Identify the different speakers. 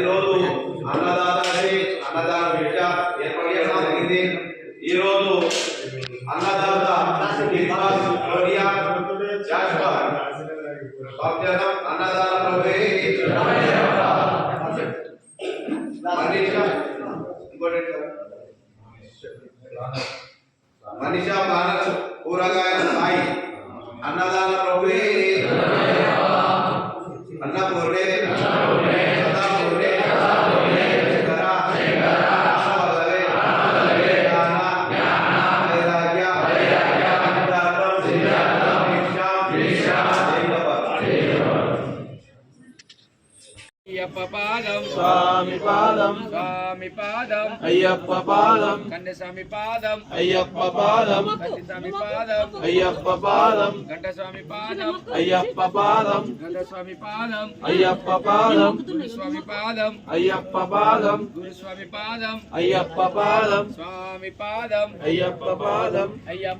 Speaker 1: ప్రతిరోజు అన్నదాతలకి అన్నదాన భిక్ష ఏర్పాటు చేయడం జరిగింది. ఈ అన్నదాత అన్నదాన ప్రభువే మనీషా ఇంకోటి కూరగాయల సాయి అన్నదాన ప్రభువే
Speaker 2: అయ్యప్ప పాదం.
Speaker 3: స్వామి పాదం.
Speaker 2: స్వామి పాదం.
Speaker 3: అయ్యప్ప పాదం.
Speaker 2: కండస్వామి పాదం.
Speaker 3: అయ్యప్ప పాదం.
Speaker 2: కందిస్వామి పాదం.
Speaker 3: అయ్యప్ప పాదం.
Speaker 2: గంటస్వామి పాదం.
Speaker 3: అయ్యప్ప పాదం.
Speaker 2: గంటస్వామి పాదం.
Speaker 3: అయ్యప్ప పాదం.
Speaker 2: గురుస్వామి పాదం.
Speaker 3: అయ్యప్ప పాదం.
Speaker 2: గురుస్వామి పాదం.
Speaker 3: అయ్యప్ప పాదం.
Speaker 2: స్వామి పాదం.
Speaker 3: అయ్యప్ప పాదం.
Speaker 2: అయ్యప్ప